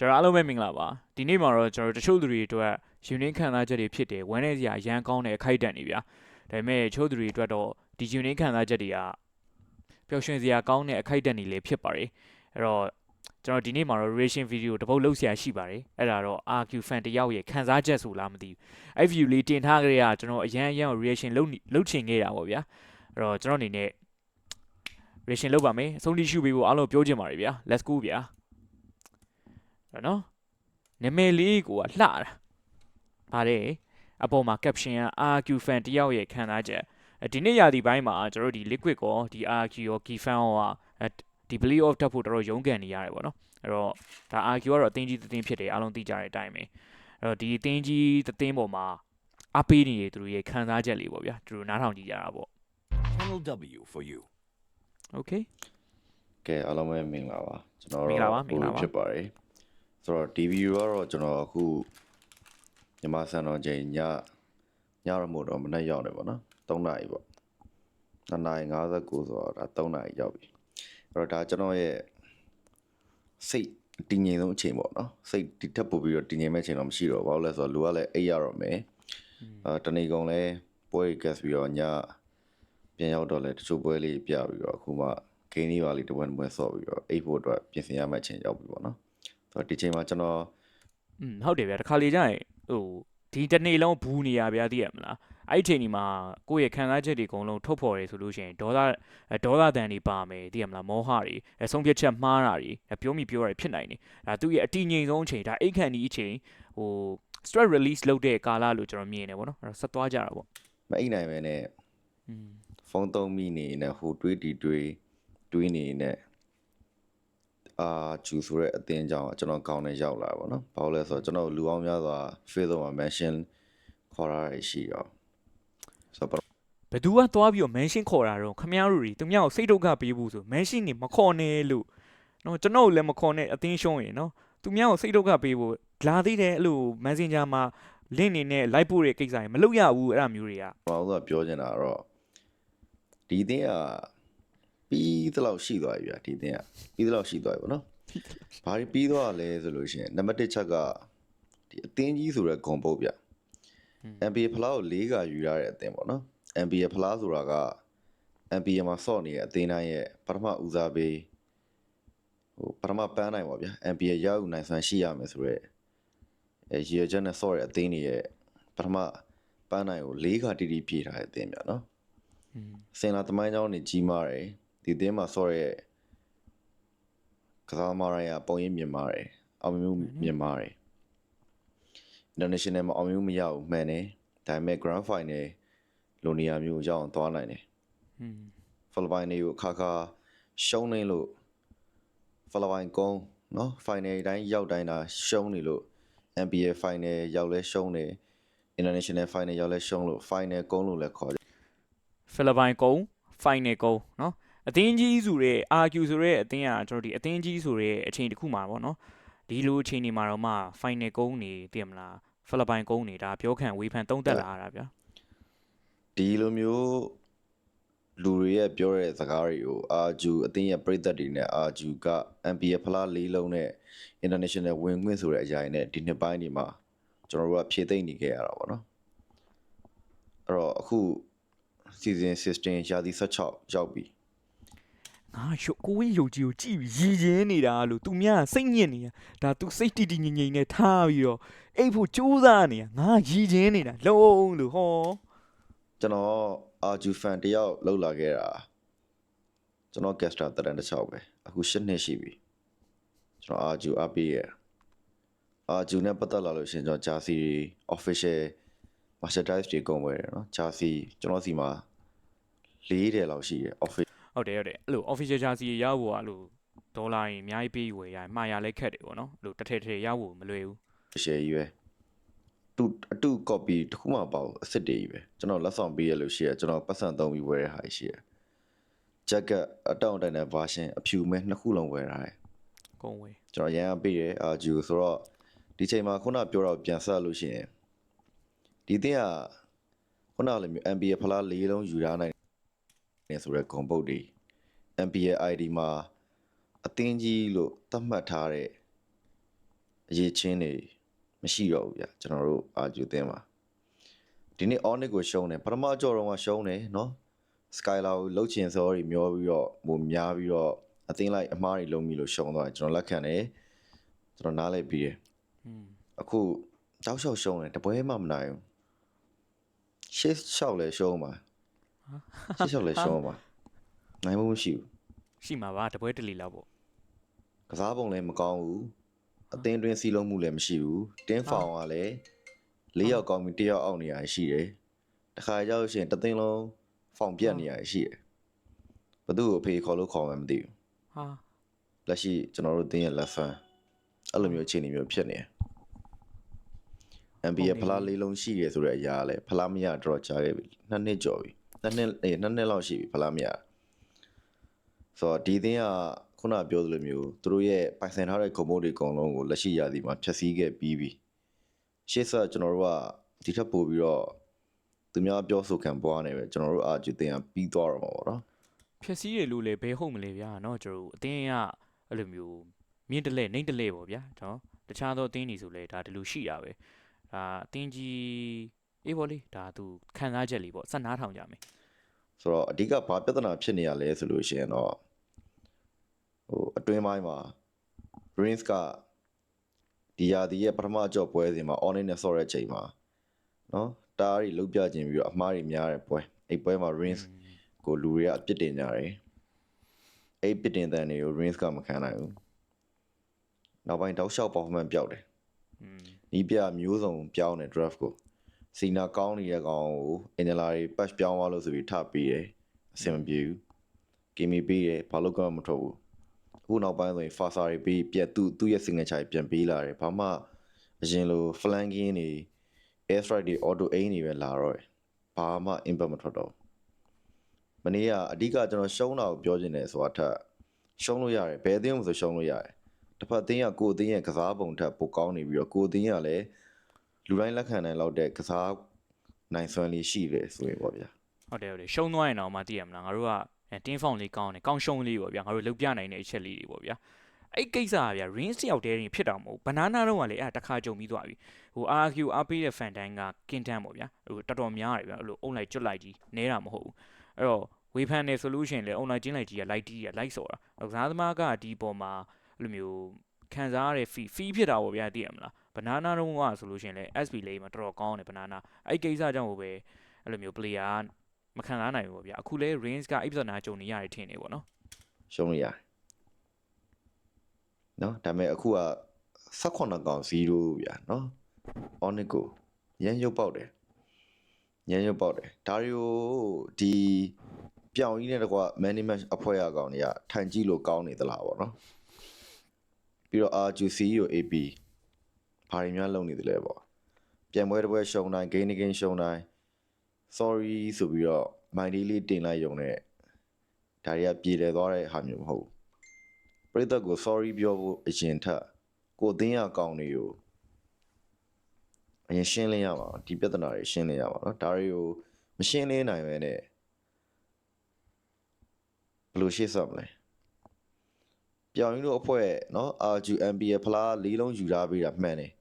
ကျွန်တော်အားလုံးပဲမင်္ဂလာပါဒီနေ့မှာတော့ကျွန်တော်တို့တချို့လူတွေအတွက် unique ခံစားချက်တွေဖြစ်တယ်ဝမ်းနေစရာအရန်ကောင်းတဲ့အခိုက်အတန့်တွေဗျာဒါပေမဲ့တချို့လူတွေအတွက်တော့ဒီ unique ခံစားချက်တွေကပျော်ရွှင်စရာကောင်းတဲ့အခိုက်အတန့်တွေလည်းဖြစ်ပါတယ်အဲ့တော့ကျွန်တော်ဒီနေ့မှာတော့ reaction video တစ်ပုတ်လုပ်စရာရှိပါတယ်အဲ့ဒါတော့ RQ fan တယောက်ရဲ့ခံစားချက်ဆိုလားမသိဘူးအဲ့ view လေးတင်ထားကြရကျွန်တော်အရန်အရန်ကို reaction လုပ်လုပ်ချင်ခဲ့တာပေါ့ဗျာအဲ့တော့ကျွန်တော်အနေနဲ့ reaction လုပ်ပါမယ်အဆုံးထိရှုပေးဖို့အားလုံးပြောချင်ပါတယ်ဗျာ let's go ဗျာအဲ့ နော်နာမည်လေးကိုကလှတာပါတယ်အပေါ်မှာ caption က RQ fan တယောက်ရဲ့ခံစားချက်အဲ့ဒီနေ့ရာသီပိုင်းမှာကျွန်တော်တို့ဒီ liquid ကောဒီ RQ ရော key fan ရောကအဲ့ဒီ play off တက်ဖို့တော်တော်ရုန်းကန်နေရတယ်ပေါ့နော်အဲ့တော့ဒါ RQ ကတော့အသင်းကြီးသင်းဖြစ်တယ်အားလုံးသိကြတဲ့အတိုင်းပဲအဲ့တော့ဒီအသင်းကြီးသင်းပေါ်မှာအပေးနေသူတို့ရဲ့ခံစားချက်လေးပေါ့ဗျာသူတို့နားထောင်ကြည့်ကြတာပေါ့ Channel W for you. okay ကဲအားလုံးပဲမင်္ဂလာပါကျွန်တော်မင်္ဂလာပါမင်္ဂလာပါဖြစ်ပါတယ် ဆိုတော့ DV ကတော့ကျွန်တော်အခုမြန်မာစံတော်ချိန်ညညရမို့တော့မနေ့ရောက်တယ်ပေါ့နော်3နာရီပေါ့2နာရီ59ဆိုတော့ဒါ3နာရီရောက်ပြီအဲ့တော့ဒါကျွန်တော်ရဲ့စိတ်တည်ငြိမ်ဆုံးအချိန်ပေါ့နော်စိတ်ဒီထက်ပိုပြီးတော့တည်ငြိမ်မဲ့အချိန်တော့မရှိတော့ဘာလို့လဲဆိုတော့လူကလည်းအိပ်ရတော့မယ်အာတနေ့ကုန်လဲပွဲကက်ပြီးတော့ညပြန်ရောက်တော့လဲတချို့ပွဲလေးပြပြီးတော့အခုမှဂိမ်းလေးပါလေးတစ်ပွဲတစ်ပွဲဆော့ပြီးတော့အိတ်ဖို့အတွက်ပြင်ဆင်ရမယ့်အချိန်ရောက်ပြီပေါ့နော် ဆိုတော့ဒီချိန်မှာကျွန်တော်อืมဟုတ်တယ်ဗျာတစ်ခါလေကျရင်ဟိုဒီတစ်နေ့လုံးဘူးနေရဗျာသိရမလားအဲ့ဒီချိန်ဒီမှာကိုယ့်ရဲ့ခံစားချက်တွေအကုန်လုံးထုတ်ဖော်ရဆိုလို့ရှိရင်ဒေါသဒေါသတန်တွေပါမယ်သိရမလားမောဟတွေအဆုံးဖြတ်ချက်မှားတာတွေပြောမိပြောရဖြစ်နိုင်တယ်ဒါသူ့ရဲ့အတိငြိမ်ဆုံးအချိန်ဒါအိတ်ခံဒီအချိန်ဟို stress release လုပ်တဲ့ကာလလို့ကျွန်တော်မြင်တယ်ဗောနော်အဲ့တော့ဆက်သွားကြတာဗောမအိတ်နိုင်ပဲနဲ့ဖုန်းသုံးမိနေနဲ့ဟိုတွေးတီတွေးတွေးနေနဲ့ အာကျူဆိုတဲ့အတင်းကြောင့်ကျွန်တော်ကောင်းနေရောက်လာပါတော့။ဘာလို့လဲဆိုတော့ကျွန်တော်လူအောင်များစွာ Facebook မှာ mention ခေါ်ရရရှိတော့ဆိုတော့ဘယ်သူကသွားပြီးတော့ mention ခေါ်တာတော့ခမ ्या တို့တွေသူများကိုစိတ်ဒုက္ခပေးဖို့ဆို mention နေမခေါ်နဲ့လို့နော်ကျွန်တော်ကိုလည်းမခေါ်နဲ့အတင်းရှုံးရင်နော်သူများကိုစိတ်ဒုက္ခပေးဖို့လာသေးတယ်အဲ့လို messenger မှာ link နေနဲ့ like ပို့တဲ့ကိစ္စတွေမလုပ်ရဘူးအဲ့ဒါမျိုးတွေကဘာလို့လဲပြောချင်တာကတော့ဒီအတင်းက ပြီးသလောက်ရှိသွားပြီဗျာဒီအတင်းကပြီးသလောက်ရှိသွားပြီပေါ့နော်။ဘာပြီးသွားလဲဆိုလို့ရှိရင်နံပါတ်1ချက်ကဒီအတင်းကြီးဆိုတဲ့ဂုံပုတ်ဗျ။ NBA ဖလားကို၄ကယူရတဲ့အသင်းပေါ့နော် NBA ဖလားဆိုတာက NBA မှာစော့နေတဲ့အသင်းတိုင်းရဲ့ပထမဦးစားပေးဟိုပထမပန်းနိုင်ပါဗျာ NBA ရောက်နိုင်စွမ်းရှိရမယ်ဆိုတော့အဲရည်ရွယ်ချက်နဲ့စော့တဲ့အသင်းတွေရဲ့ပထမပန်းနိုင်ကို၄ကတီတီပြေးထားတဲ့အသင်းဗျာနော်စင်လာတမိုင်းကြောင်းနေကြီးမားတယ် ဒီအသင်းမှာစော့ရဲ့ကစားမာရရပုံရိပ်မြင်မာတယ်အောင်မြင်မှုမြင်မာတယ် international မှာအောင်မြင်မှုမရဘူးမှန်တယ်ဒါပေမဲ့ grand final လိုနေရာမျိုးရောက်အောင်သွားနိုင်တယ်อืมဖိလစ်ပိုင်တွေကိုအခါခါရှုံးနေလို့ဖိလစ်ပိုင်ကုန်းနော် final တိုင်းရောက်တိုင်းဒါရှုံးနေလို့ NBA final ရောက်လဲရှုံးတယ် international final ရောက်လဲရှုံးလို့ final ကုန်းလို့လည်းခေါ်တယ်ဖိလစ်ပိုင်ကုန်း final ကုန်းနော် အသင်းကြီးဆိုတဲ့ RQ ဆိုတဲ့အသင်းကကျွန်တော်ဒီအသင်းကြီးဆိုတဲ့အချိန်တစ်ခုမှာပေါ့နော်ဒီလိုအချိန်ဒီမှာတော့မှ final ကုန်းနေသိရမလားဖိလစ်ပိုင်ကုန်းနေဒါပြောခံဝေဖန်သုံးသက်လာရတာဗျာဒီလိုမျိုးလူတွေရဲ့ပြောတဲ့စကားတွေကိုအာဂျူအသင်းရဲ့ပြည်သက်တွေနဲ့အာဂျူက NBA ဖလားလေးလုံးနဲ့ international ဝင်ခွင့်ဆိုတဲ့အရာတွေနဲ့ဒီနှစ်ပိုင်းဒီမှာကျွန်တော်တို့ကဖြည့်သိမ့်နေခဲ့ရတာပေါ့နော်အဲ့တော့အခု season 16ရာသီ16ရောက်ပြီ ငါရုပ်ကိုဝင်းရုပ်ကြီးကိုကြည့်ပြီးရည်ရင်းနေတာလို့သူများစိတ်ညစ်နေတာဒါ तू စိတ်တည်တည်ငြိမ်ငြိမ်နဲ့ထားပြီးတော့အိတ်ဖို့ကြိုးစားနေတာငါရည်ရင်းနေတာလုံးလို့ဟောကျွန်တော်အာဂျူဖန်တယောက်လောက်လာခဲ့တာကျွန်တော် guest star တရန်တစ်ချောက်ပဲအခု၈နှစ်ရှိပြီကျွန်တော်အာဂျူအပေးရအာဂျူနဲ့ပတ်သက်လာလို့ရှရင်ကျွန်တော်ဂျာစီ official merchandise တွေကုန်ဝယ်တယ်နော်ဂျာစီကျွန်တော်စီမှာ၄တယ်လောက်ရှိတယ် official ဟုတ်တယ်ဟုတ်တယ်အဲ့လို official jersey ရဖို့ကအဲ့လိုဒေါ်လာရင်အများကြီးပေးဝယ်ရရင်မှာရလဲခက်တယ်ပေါ့နော်အဲ့လိုတစ်ထည်တစ်ထည်ရဖို့မလွယ်ဘူး share ကြီးပဲတူအတူ copy တစ်ခုမှပေါ့အစ်စ်တွေကြီးပဲကျွန်တော်လက်ဆောင်ပေးရလို့ရှိရကျွန်တော်ပတ်စံသုံးပြီးဝယ်ရတဲ့ဟာရှိရ jacket အတောင့်အတန်တဲ့ version အဖြူမဲနှစ်ခုလုံးဝယ်ထားတယ်ကုန်းဝယ်ကျွန်တော်ရန်အပေးတယ်အာဂျူဆိုတော့ဒီချိန်မှာခုနပြောတော့ပြန်ဆက်လို့ရှိရင်ဒီတင်းကခုနလိုမျိုး NBA ဖလား၄လုံးယူထားနိုင် တယ်ဆိုတော့ဂုံပုတ်တွေ NBA ID မှာအတင်းကြီးလို့သတ်မှတ်ထားတဲ့အရေးချင်းတွေမရှိတော့ဘူးဗျကျွန်တော်တို့အာဂျူတင်းမှာဒီနေ့ Onyx ကိုရှုံးတယ်ပထမကြော်တော့ကရှုံးတယ်နော် Skylar ကိုလှုပ်ချင်စောတွေမျောပြီးတော့ဟိုများပြီးတော့အသိလိုက်အမားတွေလုံးပြီးလို့ရှုံးသွားတယ်ကျွန်တော်လက်ခံတယ်ကျွန်တော်နားလိုက်ပြီးရယ်อืมအခုတောက်လျှောက်ရှုံးတယ်တပွဲမှမနိုင်ဘူးရှေ့လျှောက်လဲရှုံးပါ ရှေ့လျှောက်လဲရှုံးပါနိုင်မှုမရှိဘူးရှိမှာပါတပွဲတလီလောက်ပေါ့ကစားပုံလည်းမကောင်းဘူးအသင်းတွင်းစီးလုံးမှုလည်းမရှိဘူးတင်းဖောင်ကလည်းလေးယောက်ကောင်းပြီးတစ်ယောက်အောက်နေရရှိတယ်တခါကြောက်လို့ရှိရင်တစ်သိန်းလုံးဖောင်ပြတ်နေရရှိတယ်ဘသူ့ကိုအဖေခေါ်လို့ခေါ်မှမသိဘူးဟာလက်ရှိကျွန်တော်တို့တင်းရဲ့လက်ဖန်အဲ့လိုမျိုးအခြေအနေမျိုးဖြစ်နေတယ် MB ရဲ့ဖလားလေးလုံးရှိရဆိုတဲ့အရာကလည်းဖလားမရတော့ကြားခဲ့ပြီနှစ်နှစ်ကျော်ပြီ နှစ်နှစ်အေးနှစ်နှစ်လောက်ရှိပြီဖလားမရဆိုတော့ဒီသင်းကခုနပြောသလိုမျိုးသူတို့ရဲ့ပိုင်ဆိုင်ထားတဲ့ခုံမုတ်တွေအကုန်လုံးကိုလက်ရှိရာသီမှာဖျက်ဆီးခဲ့ပြီးပြီရှေ့ဆက်ကျွန်တော်တို့ကဒီထက်ပိုပြီးတော့သူများပြောဆိုခံပွားနေပဲကျွန်တော်တို့အာဂျူတင်ကပြီးသွားတော့မှာပေါ့နော် ဖြက်စီးရလို့လေဘယ်ဟုတ်မလဲဗျာเนาะကျွန်တော်တို့အတင်းကအဲ့လိုမျိုးမြင့်တလဲနှိမ့်တလဲပေါ့ဗျာเนาะတခြားသောအတင်းကြီးဆိုလဲဒါဒီလိုရှိတာပဲဒါအတင်းကြီး အေးပေါ့လေဒါသူခံစားချက်လေးပေါ့စက်နားထောင်ကြမယ်ဆိုတော့အဓိကဘာပြဿနာဖြစ်နေရလဲဆိုလို့ရှိရင်တော့ဟိုအတွင်းပိုင်းမှာ Rings ကဒီယာဒီရဲ့ပထမအကြော့ပွဲစဉ်မှာ online နဲ့ဆော့တဲ့အချိန်မှာနော်တားရီလုတ်ပြခြင်းပြီးတော့အမှားတွေများတဲ့ပွဲအဲ့ပွဲမှာ Rings ကိုလူတွေကအပြစ်တင်ကြတယ်အဲ့ပြစ်တင်တဲ့နေကို Rings ကမခံနိုင်ဘူးနောက်ပိုင်းတောက်လျှောက် performance ပျောက်တယ်อืมနီးပြမျိုးစုံပြောင်းတယ် draft ကို စီနာကောင်းနေတဲ့ကောင်ကိုအင်ဂျလာတွေ patch ပြောင်းသွားလို့ဆိုပြီးထပ်ပြီးတယ်အဆင်မပြေဘူးကီမီပြီးတယ်ဘာလို့ကမှမထွက်ဘူးအခုနောက်ပိုင်းဆိုရင် fasa တွေပြီးပြက်သူ့သူ့ရဲ့ signature တွေပြန်ပေးလာတယ်ဘာမှအရင်လို flanking တွေ air strike တွေ auto aim တွေပဲလာတော့တယ်ဘာမှ impact မထွက်တော့ဘူးမနေ့ကအဓိကကျွန်တော်ရှုံးတာကိုပြောချင်တယ်ဆိုတာထက်ရှုံးလို့ရတယ်ဘယ်အသင်းမှမဆိုရှုံးလို့ရတယ်တစ်ဖက်အသင်းကကိုယ်အသင်းရဲ့ကစားပုံထက်ပိုကောင်းနေပြီးတော့ကိုယ်အသင်းကလည်း လူတိုင်းလက်ခံနိုင်လောက်တဲ့ကစားနိုင်စွမ်းလေးရှိတယ်ဆိုရင်ပေါ့ဗျာဟုတ်တယ်ဟုတ်တယ်ရှုံးသွားရင်တော့မှသိရမလားငါတို့ကအဲတင်းဖောင်လေးကောင်းတယ်ကောင်းရှုံးလေးပေါ့ဗျာငါတို့လုတ်ပြနိုင်တဲ့အချက်လေးတွေပေါ့ဗျာအဲ့ကိစ္စကဗျာ rings တယောက်တည်းရင်ဖြစ်တာမဟုတ်ဘနာနာတော့ကလည်းအဲ့ဒါတစ်ခါကြုံပြီးသွားပြီဟို RQ အားပေးတဲ့ fan တိုင်းကကင်းတန်းပေါ့ဗျာဟိုတော်တော်များတယ်ဗျာအဲ့လိုအုံလိုက်ကျွတ်လိုက်ကြီးနဲတာမဟုတ်ဘူးအဲ့တော့ဝေဖန်နေ solution လေအုံလိုက်ကျင်းလိုက်ကြီးက light တီးက light ဆိုတာကစားသမားကဒီပေါ်မှာအဲ့လိုမျိုးခံစားရတဲ့ fee fee ဖြစ်တာပေါ့ဗျာသိရမလား ဘနာနာတော့ကဆိုလို့ရှိရင်လေ SB လေးမှာတော်တော်ကောင်းတယ်ဘနာနာအဲ့ကိစ္စကြောင့်ပဲအဲ့လိုမျိုး player ကမခံစားနိုင်ဘူးပေါ့ဗျာအခုလဲ range ကအဲ့ပြဿနာကြုံနေရတယ်ထင်နေပေါ့နော်ရှုံးလို့ရတယ်နော်ဒါပေမဲ့အခုက18ကောင်0ဗျာနော် onic ကိုရမ်းရုပ်ပေါက်တယ်ရမ်းရုပ်ပေါက်တယ်ဒါတွေကိုဒီပြောင်ကြီးနဲ့တကွ management အဖွဲ့အကောင်တွေကထိုင်ကြည့်လို့ကောင်းနေသလားပေါ့နော်ပြီးတော့ RGC ကို AP ဘာတွေများလုပ်နေသလဲပေါ့ပြန်ပွဲတစ်ပွဲရှုံတိုင်း gain gain ရှုံတိုင်း sorry ဆိုပြီးတော့ mind လေးတင်လိုက်ရုံနဲ့ဒါတွေကပြေလည်သွားတဲ့ဟာမျိုးမဟုတ်ဘူးပရိသတ်ကို sorry ပြောဖို့အရင်ထပ်ကိုသိရကောင်းတွေကိုအရင်ရှင်းလင်းရပါအောင်ဒီပြဿနာတွေရှင်းလင်းရပါတော့ဒါတွေကိုမရှင်းလင်းနိုင်ပဲနဲ့ဘယ်လိုရှေ့ဆက်မလဲပြောင်ရင်းတို့အဖွဲ့နော် RGMP ရဲ့ဖလားလေးလုံးယူထားပေးတာမှန်တယ်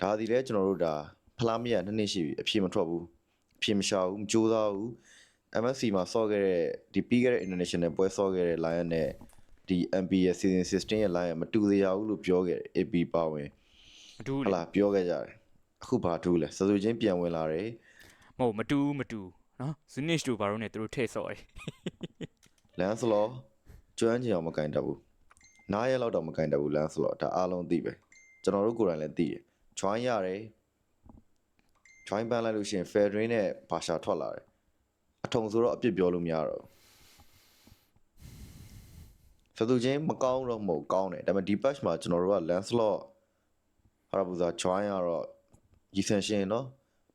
ဒါဒီလဲကျွန်တော်တို့ဒါဖလားမရနှစ်နှစ်ရှိပြီအဖြေမထွက်ဘူးအဖြေမရှာဘူးမကြိုးစားဘူး MSC မှာဆော့ခဲ့တဲ့ဒီပြီးခဲ့တဲ့ international ပွဲဆော့ခဲ့တဲ့ Lion နဲ့ဒီ MP ရဲ့ season 16ရဲ့ Lion မတူသေးရဘူးလို့ပြောခဲ့တယ် AP ပါဝင်မတူဘူးဟလေလာပြောခဲ့ကြတယ်အခုဘာထူးလဲစစူချင်းပြန်ဝင်လာတယ်မဟုတ်မတူဘူးမတူဘူးနော် Zenith တို့ဘာလို့ ਨੇ သူတို့ထည့်ဆော့တယ်လန်စလောကျွမ်းကျင်အောင်မကင်တတ်ဘူးနားရဲလောက်တော့မကင်တတ်ဘူးလန်စလောဒါအားလုံးသိပဲကျွန်တော်တို့ကိုယ်တိုင်လည်းသိတယ် join ရတယ် join ပန်းလိုက်လို့ရှိရင် fair drain နဲ့ဘာရှာထွက်လာတယ်အထုံဆိုတော့အပြစ်ပြောလို့မရတော့ဘူးစစူချင်းမကောင်းတော့မဟုတ်ကောင်းတယ်ဒါပေမဲ့ဒီ patch မှာကျွန်တော်တို့က Lancelot ဟာရပူဇာ join ရတော့ရီဆန်ရှင်เนาะ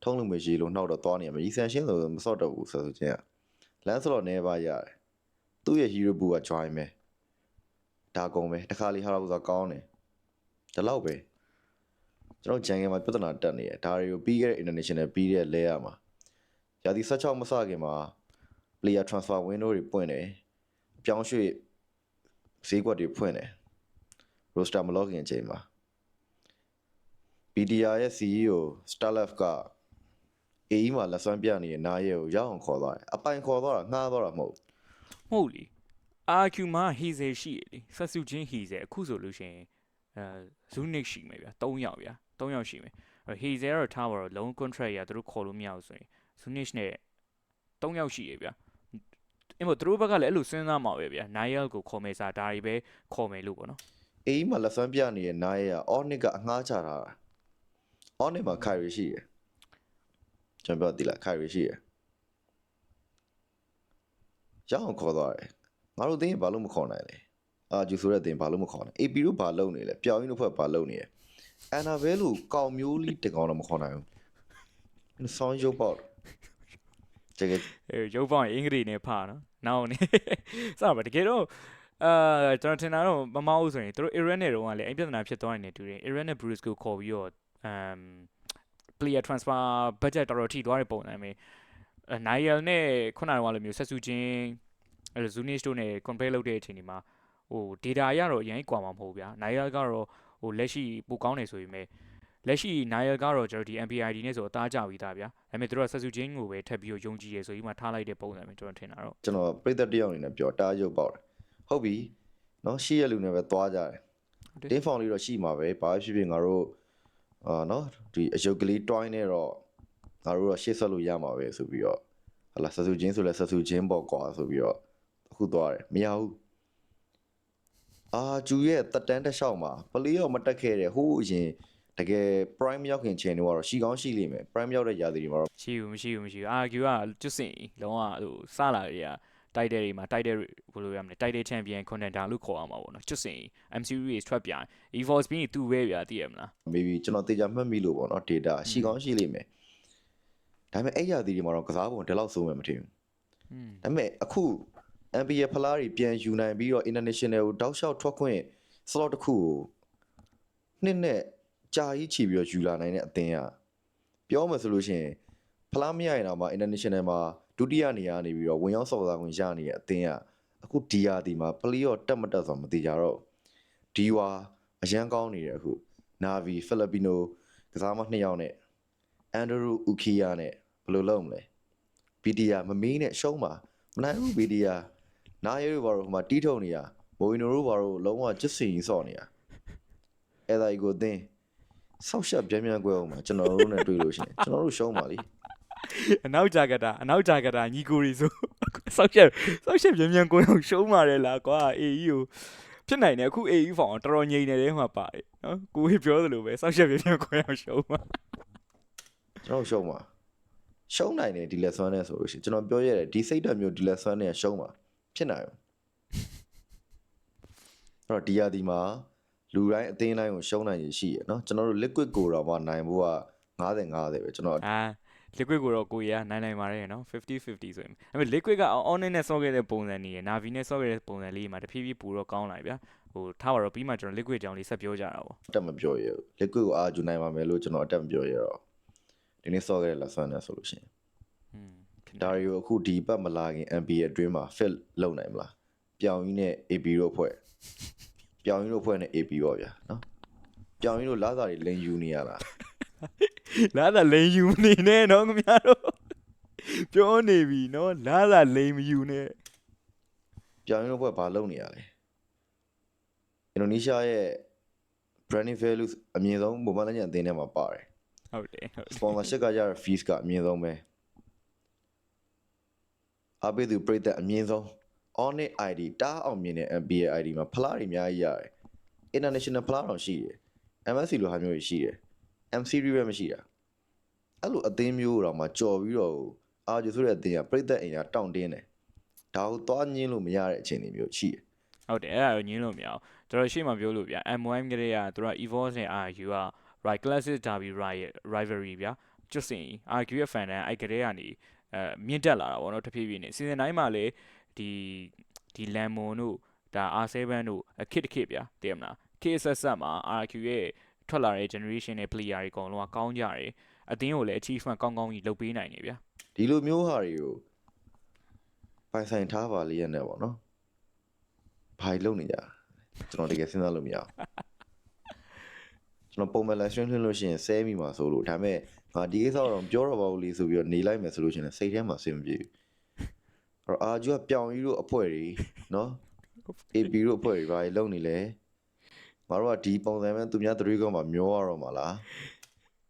ထုံးလို့မရှိလို့နှောက်တော့သွားနေရမယ်ရီဆန်ရှင်ဆိုမစော့တော့ဘူးဆိုဆိုချင်းက Lancelot နေပါရတယ်သူ့ရဲ့ hero boo က join ပဲဒါကုန်ပဲတခါလေဟာရပူဇာကောင်းတယ်ဒီလောက်ပဲ ကျွန်တော်ဂျန်ကင်မှာပြဿနာတက်နေတယ်ဒါတွေကိုပြီးခဲ့တဲ့ international ပြီးတဲ့ layer မှာရာသီ16မစခင်မှာ player transfer window တွေပွင့်တယ်အပြောင်းရွှေ့ဈေးကွက်တွေဖွင့်တယ် roster မ login အချိန်မှာ BDR ရဲ့ CEO Starlev ကအေးမှာလက်စွမ်းပြနေတဲ့နားရဲကိုရောက်အောင်ခေါ်သွားတယ်အပိုင်ခေါ်သွားတာငှားသွားတာမဟုတ်မဟုတ်လी RQ မှာ Hazel ရှိရလေဆက်စုချင်း Hazel အခုဆိုလို့ရှိရင်အဲ Zunic ရှိမယ်ဗျာ3ယောက်ဗျာ 3ယောက်ရှိမယ်အဲ Hazel ကတော့ထားပါတော့ long contract ရသူတို့ခေါ်လို့မရဘူးဆိုရင် Zunic နဲ့3ယောက်ရှိရဗျာအင်းမသူတို့ဘက်ကလည်းအဲ့လိုစဉ်းစားမှာပဲဗျာ Niall ကိုခေါ်မယ်စားဒါတွေပဲခေါ်မယ်လို့ပေါ့နော်အေးမှာလက်စွမ်းပြနေတဲ့နားရဲက Onyx ကအငှားချထားတာ Onyx မှာခိုင်ရရှိတယ်ကျွန်တော်ပြောတည်လားခိုင်ရရှိတယ်ရောက်အောင်ခေါ်သွားတယ်ငါတို့အတင်းဘာလို့မခေါ်နိုင်လဲအာဂျူဆိုတဲ့အတင်းဘာလို့မခေါ်နိုင် AP တို့ဘာလုပ်နေလဲပျောက်ရင်းတို့ဖွဲ့ဘာလုပ်နေလဲ အန်နာဘဲလို့ကောင်မျိုးလေးတကောင်တော့မခေါ်နိုင်ဘူးဆောင်းရုပ်ပေါက်တကယ်အဲရုပ်ပေါင်းရင်အင်္ဂလိပ်နဲ့ဖာနော်နောက်နေစပါတကယ်တော့အာကျွန်တော်ထင်တာတော့မမဟုတ်ဆိုရင်သူတို့ Iran နဲ့တော့ကလည်းအဲ့ပြဿနာဖြစ်သွားနေတယ်တူတယ် Iran နဲ့ Bruce ကိုခေါ်ပြီးတော့အမ် player transfer budget တော်တော်ထိသွားတဲ့ပုံစံမျိုးအဲ Niall နဲ့ခုနကလိုမျိုးဆက်စုချင်းအဲ Zunic တို့နဲ့ compare လုပ်တဲ့အချိန်ဒီမှာဟို data ရတော့အရင်ကွာမှာမဟုတ်ဗျာ Niall ကတော့ ဟိုလက်ရှိပိုကောင်းနေဆိုပေမဲ့လက်ရှိ Niall ကတော့ကျွန်တော်ဒီ MPID နဲ့ဆိုအသားကြပြီးသားဗျာဒါပေမဲ့သူတို့ကဆက်စုချင်းကိုပဲထပ်ပြီးတော့ယုံကြည်ရဆိုပြီးမှထားလိုက်တဲ့ပုံစံမျိုးကျွန်တော်ထင်တာတော့ကျွန်တော်ပြိသက်တယောက်အနေနဲ့ပြောတားရုပ်ပေါက်တယ်ဟုတ်ပြီနော်ရှိရလူနဲ့ပဲသွားကြတယ်ဟုတ်တယ်တင်းဖောင်လေးတော့ရှိမှာပဲဘာဖြစ်ဖြစ်ငါတို့အာနော်ဒီအယုတ်ကလေးတွိုင်းနေတော့ငါတို့တော့ရှေ့ဆက်လို့ရမှာပဲဆိုပြီးတော့ဟလာဆက်စုချင်းဆိုလဲဆက်စုချင်းပေါ့ကွာဆိုပြီးတော့အခုသွားတယ်မရဘူး အာဂျူရဲ့တက်တန်းတစ်လျှောက်မှာပလေးရောမတက်ခဲ့တဲ့ဟိုးအရင်တကယ် prime ရောက်ခင်ချိန်တော့ရှီကောင်းရှိလိမ့်မယ် prime ရောက်တဲ့ຢာတီတွေမှာတော့ ရှိဘူးမရှိဘူးမရှိဘူး RQ ကကျွတ်စင်လုံးဝဟိုစလာတွေကတိုက်တဲ့တွေမှာတိုက်တဲ့ဘယ်လိုရမလဲတိုက်တဲ့ champion contender လို့ခေါ်အောင်ပါဘောနော်ကျွတ်စင် M series ထွက်ပြန် EVOS ပြီးသူ့ပဲဗျာသိရမလား maybe ကျွန်တော်တေချာမှတ်မိလို့ပေါ့နော် data ရှိကောင်းရှိလိမ့်မယ်ဒါပေမဲ့အဲ့ຢာတီတွေမှာတော့ကစားပုံဒီလောက်ဆုံးမှမထင်ဘူး อืม ဒါပေမဲ့အခု NBA ဖလားတွေပြန်ယူနိုင်ပြီးတော့ international ကိုတောက်လျှောက်ထွက်ခွင့် slot တစ်ခုကိုနှစ်နဲ့ကြာကြီးချီပြီးတော့ယူလာနိုင်တဲ့အသင်းကပြောမှဆိုလို့ရှိရင်ဖလားမရရင်တော့မှ international မှာဒုတိယနေရာနေပြီးတော့ဝင်ရောက်ဆော်စားခွင့်ရနေတဲ့အသင်းကအခု DR ဒီမှာ play ရောတက်မတက်ဆိုတော့မသိကြတော့ဒီဝါအရန်ကောင်းနေတယ်အခု Navi Filipino ကစားမနှစ်ယောက်နဲ့ Andrew Ukiya နဲ့ဘယ်လိုလုပ်မလဲ BDR မမေးနဲ့ရှုံးပါမနိုင်ဘူး BDR နားရဲတို့ဘာလို့ဟိုမှာတီးထုံနေရမိုဝင်နိုတို့ဘာလို့လုံးဝကျစ်စင်ကြီးစော့နေရအဲ့ဒါကြီးကိုသင်ဆောက်ရှက်ပြန်ပြန်ကွဲအောင်မှာကျွန်တော်တို့နဲ့တွေ့လို့ရှိရင်ကျွန်တော်တို့ရှုံးပါလीအနောက်ဂျာကတာအနောက်ဂျာကတာညီကိုရီဆိုစောက်ချက်စောက်ချက်ပြန်ပြန်ကိုအောင်ရှုံးมาတယ်လားကွာ AE ကိုဖြစ်နိုင်တယ်အခု AE ဖောင်တော်တော်ငြိမ်နေတဲ့မှာပါတယ်နော်ကိုကြီးပြောသလိုပဲစောက်ချက်ပြန်ပြန်ကိုအောင်ရှုံးမှာကျွန်တော်တို့ရှုံးပါရှုံးနိုင်တယ်ဒီလက်ဆွမ်းနဲ့ဆိုလို့ရှိရင်ကျွန်တော်ပြောရတယ်ဒီစိတ်ဓာတ်မျိုးဒီလက်ဆွမ်းနဲ့ရှုံးပါ ဖြစ်နိုင်ဘူးအဲ့တော့ဒီရဒီမှာလူတိုင်းအသင်းတိုင်းကိုရှုံးနိုင်ရရှိရနော်ကျွန်တော်တို့ liquid ကိုတော့မနိုင်ဘူးက90 90ပဲကျွန်တော်အာ liquid ကိုတော့ကိုရနိုင်နိုင်ပါတယ်နော်50 50ဆိုရင်အဲ့မဲ့ liquid က on in နဲ့ဆော့ခဲ့တဲ့ပုံစံနေရ Navi နဲ့ဆော့ခဲ့တဲ့ပုံစံလေးမှာတဖြည်းဖြည်းပိုတော့ကောင်းလာပြီဗျာဟိုထားပါတော့ပြီးမှကျွန်တော် liquid ကြောင်လေးဆက်ပြောကြတာပေါ့အတက်မပြောရဘူး liquid ကိုအာယူနိုင်ပါမယ်လို့ကျွန်တော်အတက်မပြောရတော့ဒီနေ့ဆော့ခဲ့တဲ့ lesson နဲ့ဆိုလို့ရှိရင် ဒါတွေကိုအခုဒီပတ်မလာခင် NBA အတွင်းမှာ fit လုပ်နိုင်မလားပြောင်ကြီးနဲ့ AB တို့ဖွဲ့ပြောင်ကြီးတို့ဖွဲ့နဲ့ AB ပေါ့ဗျာနော်ပြောင်ကြီးတို့လာစာတွေလိန်ယူနေရလားလာသာလိန်ယူမနေနဲ့နော်ခင်ဗျားတို့ပြောနေပြီနော်လာသာလိန်မယူနဲ့ပြောင်ကြီးတို့ဖွဲ့ဘာလုပ်နေရလဲအင်ဒိုနီးရှားရဲ့ branding value အမြင့်ဆုံးမိုဘိုင်းလမ်းညအသင်းထဲမှာပါတယ်ဟုတ်တယ်ဟုတ်တယ် sponsorship ကရတဲ့ fees ကအမြင့်ဆုံးပဲ အပိသူပြိသက်အမြင့်ဆုံး on it ID တားအောင်မြင်တဲ့ NBA ID မှာဖလားတွေအများကြီးရတယ် international ဖလားတော့ရှိတယ် MSC လိုဟာမျိုးတွေရှိတယ် MC တွေပဲမရှိတာအဲ့လိုအသင်းမျိုးတော့မှကြော်ပြီးတော့အာဂျူဆိုတဲ့အသင်းကပြိသက်အင်အားတောင့်တင်းတယ်ဒါကိုသွားညင်းလို့မရတဲ့အခြေအနေမျိုးရှိတယ်ဟုတ်တယ်အဲ့ဒါတော့ညင်းလို့မရအောင်ကျွန်တော်ရှေ့မှာပြောလို့ဗျာ M1 ကလေးကသူက EVOS နဲ့ RQ က Right Classic Derby Riot Rivalry ဗျာကျွတ်စင် RQ ရဲ့ fan တန်းအဲ့ကလေးကနေ အဲမြင့်တက်လာတာဗောနော်တဖြည်းဖြည်းနဲ့ season 9မှာလေဒီဒီ Lemon တို့ဒါ R7 တို့အခစ်တစ်ခစ်ဗျာတည်မလား KSS မှာ RQ ရဲ့ထွက်လာတဲ့ generation နဲ့ player တွေအကုန်လုံးကကောင်းကြတယ်အသင်းကိုလည်း achievement ကောင်းကောင်းကြီးလုပ်ပေးနိုင်တယ်ဗျာဒီလိုမျိုးဟာတွေကိုပိုင်ဆိုင်ထားပါလေရဲ့နဲ့ပေါ့နော်ဘာကြီးလုပ်နေကြကျွန်တော်တကယ်စဉ်းစားလို့မရဘူးကျွန်တော်ပုံမှန် live stream လွှင့်လို့ရှိရင်ဆဲမိမှာဆိုလို့ဒါပေမဲ့ ငါဒီကိစ္စတော့မပြောတော့ပါဘူးလေဆိုပြီးတော့နေလိုက်မယ်ဆိုလို့ရှိရင်စိတ်ထဲမှာစိတ်မပြေဘူးအဲ့တော့အာဂျူကပြောင်ကြီးတို့အဖွဲ့တွေနော် AB တို့အဖွဲ့တွေဘာတွေလုပ်နေလဲငါတို့ကဒီပုံစံမဲ့သူများ3ကမှမျောရတော့မှာလား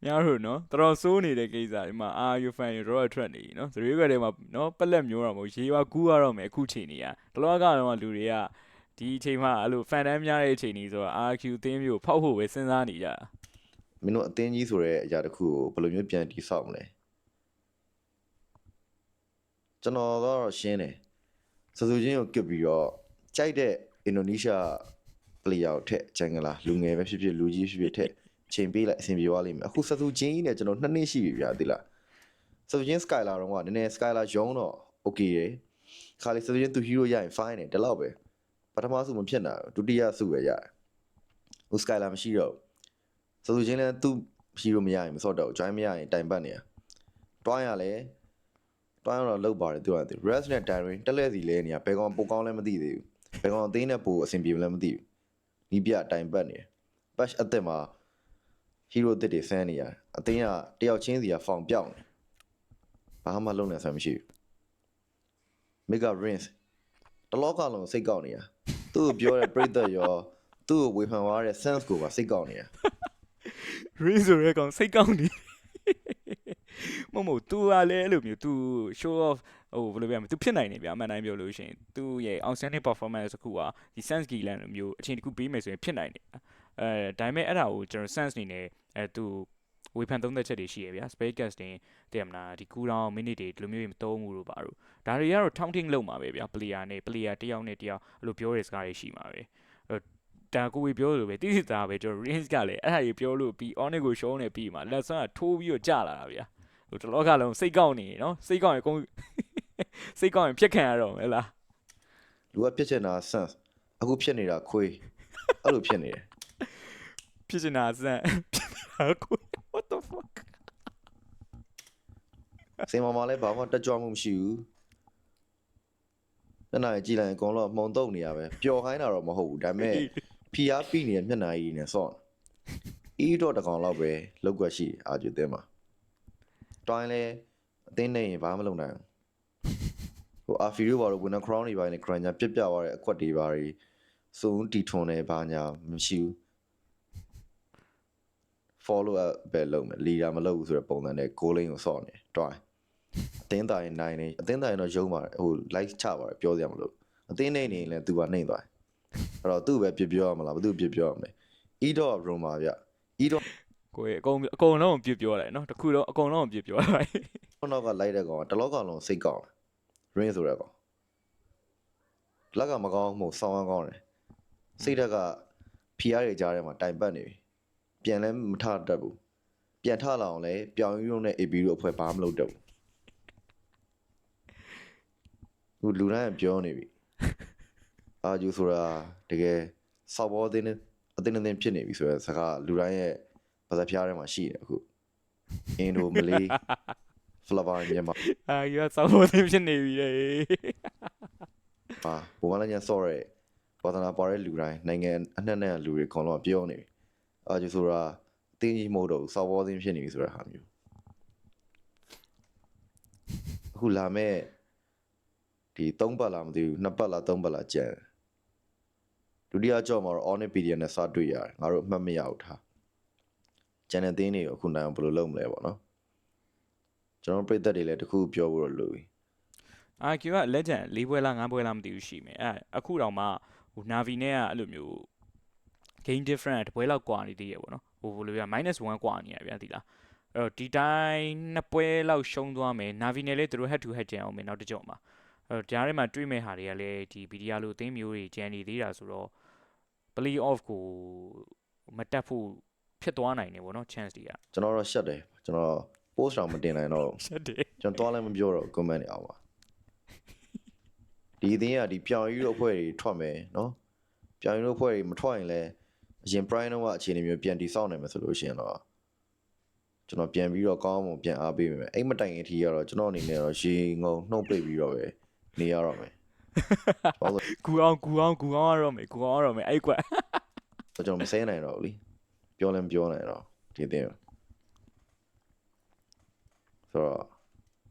များတို့နော်တော်တော်စိုးနေတဲ့ကိစ္စဒီမှာအာယူဖန်ရတော့ထွက်နေပြီနော်သရေခွက်ထဲမှာနော်ပက်လက်မျိုးတော့မဟုတ်ရေးပါကူးရတော့မယ်အခုချိန်နေရတလောကတော့လူတွေကဒီအချိန်မှာအဲ့လိုဖန်တန်းများတဲ့အချိန်ကြီးဆိုတော့ RQ အသင်းမျိုးဖောက်ဖို့ပဲစဉ်းစားနေကြတာ မင်းတို့အသင်းကြီးဆိုတဲ့အရာတစ်ခုကိုဘယ်လိုမျိုးပြန်တည်ဆောက်မလဲကျွန်တော်တော့ရှင်းတယ်စစူချင်းကိုကစ်ပြီးတော့ကြိုက်တဲ့အင်ဒိုနီးရှား player ကိုထက်ဂျန်ဂလာလူငယ်ပဲဖြစ်ဖြစ်လူကြီးဖြစ်ဖြစ်ထက်ချိန်ပေးလိုက်အဆင်ပြေသွားလိမ့်မယ်အခုစစူချင်းကြီးနဲ့ကျွန်တော်နှစ်နှစ်ရှိပြီဗျာသိလားစစူချင်း Skylar တော့ကနည်းနည်း Skylar ရုံးတော့ okay ရယ်ခါလေးစစူချင်းသူ hero ရရင် fine တယ်ဒီလောက်ပဲပထမဆုမဖြစ်နိုင်ဘူးဒုတိယဆုပဲရတယ်ဟို Skylar မရှိတော့ဘူး ဆိုသူချင်းလည်းသူ့ဟီရိုမရရင်မစော့တော့ဘူး join မရရင်တိုင်ပတ်နေရတွိုင်းရလဲတွိုင်းရတော့လောက်ပါတယ်သူကသူ rest နဲ့ diary တက်လဲစီလဲနေရဘယ်ကောင်ပိုကောင်းလဲမသိသေးဘူးဘယ်ကောင်အသေးနဲ့ပိုအဆင်ပြေမလဲမသိဘူးနီးပြတိုင်ပတ်နေ patch အသက်မှာဟီရိုအသက်တွေဆန်းနေရအသေးကတယောက်ချင်းစီကဖောင်ပြောင်းနေဘာမှလုံးနေဆမ်းမရှိဘူး mega rinse တလောကလုံးစိတ်ကောက်နေရသူ့ကိုပြောတဲ့ပြိတ္တရောသူ့ကိုဝေဖန်သွားတဲ့ sense ကိုပါစိတ်ကောက်နေရ reel ဆိုရဲကောင်စိတ်ကောင်းနေမမ तू ကလည်းအဲ့လိုမျိုး तू show off ဟိုဘယ်လိုပြောမလဲ तू ဖြစ်နိုင်နေဗျာအမှန်တိုင်းပြောလို့ရှိရင် तू ရဲ့ outstanding performance တစ်ခုကဒီ sense Gilan လိုမျိုးအချိန်တစ်ခုပေးမယ်ဆိုရင်ဖြစ်နိုင်တယ်အဲဒါပေမဲ့အဲ့ဒါကိုကျွန်တော် sense နေနဲ့အဲ तू ဝေဖန်သုံးသက်ချက်တွေရှိရဗျာ space casting တည်မလားဒီကူတောင် minute တွေဒီလိုမျိုးတွေမသုံးဘူးလို့ပါလို့ဒါတွေကတော့ counting လုပ်မှာပဲဗျာ player နဲ့ player တစ်ယောက်နဲ့တစ်ယောက်အဲ့လိုပြောတဲ့စကားတွေရှိမှာပဲအဲ့ ဒါကိုဝေပြောလို့ပဲတိတိကျကျပဲကျွန်တော် range ကလည်းအဲ့ဒါကြီးပြောလို့ပြီး on ကို show နေပြီးမှာ lesson ကထိုးပြီးတော့ကြာလာတာဗျာဟိုတလောကလုံးစိတ်ကောက်နေနော်စိတ်ကောက်ရင်ကုန်းစိတ်ကောက်ရင်ဖြစ်ခံရတော့မယ်လားလူကဖြစ်ချင်တာ sense အခုဖြစ်နေတာခွေးအဲ့လိုဖြစ်နေတယ်ဖြစ်ချင်တာစမ်းဖြစ်နေတာကို what the fuck စင်မမလည်းဘာမှတက်ကြွမှုမရှိဘူးမျက်နှာကြီးကြည့်လိုက်ရင်အကုန်လုံးမှုံတုံနေရပဲပျော်ခိုင်းတာတော့မဟုတ်ဘူးဒါပေမဲ့ ဖီအားပြီးနေတဲ့မျက်နှာကြီးနဲ့စော့အီးတော့တကောင်လောက်ပဲလောက်ွက်ရှိအာကျူတဲမှာတွိုင်းလဲအသင်းနေရင်ဘာမှမလုပ်နိုင်ဘူးဟိုအာဖီရိုဘာလို့ဝင်နခရောင်းတွေပါနေခရန်ညာပြက်ပြသွားတဲ့အကွက်တွေပါတွေစုံတီထွန်နေဘာညာမရှိဘူး follow up ပဲလုပ်မယ် leader မလုပ်ဘူးဆိုတဲ့ပုံစံနဲ့ goal line ကိုစော့နေတွိုင်းအသင်းသားရင်နိုင်နေအသင်းသားရင်တော့ယုံပါတယ်ဟို like ချပါတယ်ပြောစရာမလိုအသင်းနေနေရင်လည်း तू ကနှိမ့်သွားတယ် အဲ့တော့သူ့ပဲပြပြောရမလားဘသူပြပြောရမလဲ e dot room ပါဗျ e dot ကိုယ်အကုန်အကုန်လုံးပြပြောလိုက်နော်တခုတော့အကုန်လုံးပြပြောလိုက်နောက်ကလိုက်တဲ့ကောင်ကတလောကလုံးစိတ်ကောင်းတယ် ring ဆိုတဲ့ကောင်လက်ကမကောင်းမှုဆောင်းကောင်းတယ်စိတ်ဓာတ်ကဖီအားတွေကြားထဲမှာတိုင်ပတ်နေပြီပြန်လဲမထတတ်ဘူးပြန်ထလာအောင်လဲပြောင်ယူရုံနဲ့ AB တို့အဖွဲ့ဘာမှမလုပ်တတ်ဘူးဟိုလူတိုင်းကပြောနေပြီ အာဂျူဆိုတာတကယ်စောက်ဘောအတင်းနဲ့အတင်းနဲ့ဖြစ်နေပြီဆိုတော့စကားလူတိုင်းရဲ့ပါဇက်ဖျားထဲမှာရှိတယ်အခုအင်ဒိုမလေးဖလာဗာမြန်မာအာရစောင်းဖို့ဖြစ်နေပြီလေဟာဘုံမလာညာဆော့ရဲဝါသနာပါတဲ့လူတိုင်းနိုင်ငံအနှံ့နဲ့လူတွေအကုန်လုံးကပြောနေပြီအာဂျူဆိုတာအတင်းကြီးမဟုတ်တော့ဘူးစောက်ဘောအတင်းဖြစ်နေပြီဆိုတဲ့ဟာမျိုးအခုလာမဲ့ဒီ၃ပတ်လားမသိဘူးနှစ်ပတ်လား၃ပတ်လားကြံတယ် ဒုတိယကြော့မှာတော့ Onipedia နဲ့စတွေ့ရတယ်ငါတို့အမှတ်မရဘူးထားကျန်တဲ့သင်းတွေကိုအခုနိုင်အောင်ဘယ်လိုလုပ်မလဲပေါ့နော်ကျွန်တော်ပြည်သက်တွေလည်းတခုပြောဖို့တော့လိုပြီအာကျူက legend ၄ပွဲလား၅ပွဲလားမသိဘူးရှိမယ်အဲအခုတော့မှဟို Navi နဲ့ကအဲ့လိုမျိုး game different တပွဲလောက်ကွာနေသေးရပေါ့နော်ဟိုဘယ်လိုပြ -1 ကွာနေရဗျာဒီလားအဲ့တော့ဒီတိုင်းနှစ်ပွဲလောက်ရှုံးသွားမယ် Navi နဲ့လည်းသူတို့ head to head ကြံအောင်မယ်နောက်တစ်ကြော့မှာ အဲ့တော့ကြားထဲမှာတွေးမဲ့ဟာတွေကလည်းဒီ VDR လိုအသိမျိုးတွေကြံနေသေးတာဆိုတော့ play off ကိုမတက်ဖို့ဖြစ်သွားနိုင်တယ်ပေါ့နော် chance တွေကကျွန်တော်တော့ရှက်တယ်ကျွန်တော် post တော့မတင်နိုင်တော့ဘူးရှက်တယ်ကျွန်တော်သွားလည်းမပြောတော့ comment တွေအောင်ပါဒီအသင်းကဒီပြောင်ယူတို့အဖွဲ့တွေထွက်မယ်နော်ပြောင်ယူတို့အဖွဲ့တွေမထွက်ရင်လည်းအရင် prime တော့အခြေအနေမျိုးပြန်တည်ဆောက်နိုင်မယ်ဆိုလို့ရှိရင်တော့ကျွန်တော်ပြန်ပြီးတော့ကောင်းအောင်ပြန်အားပေးမယ်အဲ့မတိုင်ခင်အထိကတော့ကျွန်တော်အနေနဲ့တော့ရေငုံနှုတ်ပိတ်ပြီးတော့ပဲ နေရတော့မယ်ဘာလို့ကူအောင်ကူအောင်ကူအောင်ရတော့မယ်ကူအောင်ရတော့မယ်အဲ့ကွက်လဲကျွန်တော်မဆဲနိုင်တော့ဘူးလीပြောလည်းမပြောနိုင်တော့ဒီအသင်းကိုဆိုတော့